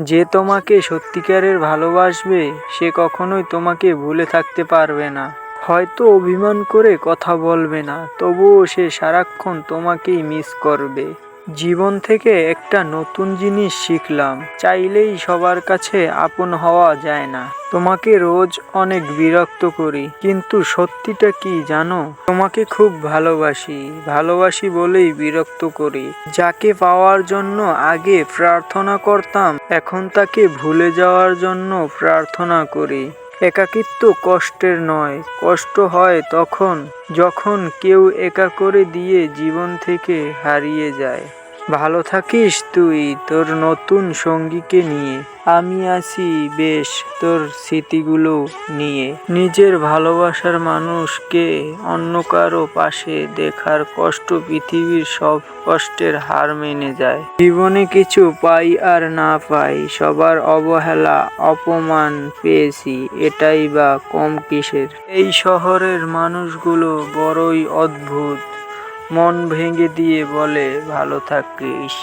যে তোমাকে সত্যিকারের ভালোবাসবে, সে কখনোই তোমাকে ভুলে থাকতে পারবে না। হয়তো অভিমান করে কথা বলবে না, তবুও সে সারাক্ষণ তোমাকেই মিস করবে। জীবন থেকে একটা নতুন জিনিস শিখলাম, চাইলেই সবার কাছে আপন হওয়া যায় না। তোমাকে রোজ অনেক বিরক্ত করি, কিন্তু সত্যিটা কি জানো? তোমাকে খুব ভালোবাসি ভালোবাসি বলেই বিরক্ত করি। যাকে পাওয়ার জন্য আগে প্রার্থনা করতাম, এখন তাকে ভুলে যাওয়ার জন্য প্রার্থনা করি। একাকিত্ব কষ্টের নয়, কষ্ট হয় তখন, যখন কেউ একা করে দিয়ে জীবন থেকে হারিয়ে যায়। ভালো থাকিস তুই তোর নতুন সঙ্গীকে নিয়ে। আমি আছি বেশ তোর স্মৃতিগুলো নিয়ে। নিজের ভালোবাসার মানুষকে অন্য কারও পাশে দেখার কষ্ট পৃথিবীর সব কষ্টের হার মেনে যায়। জীবনে কিছু পাই আর না পাই, সবার অবহেলা, অপমান পেয়েছি, এটাই বা কম কিসের। এই শহরের মানুষগুলো বড়ই অদ্ভুত। মন ভেঙে দিয়ে বলে ভালো থাকিস।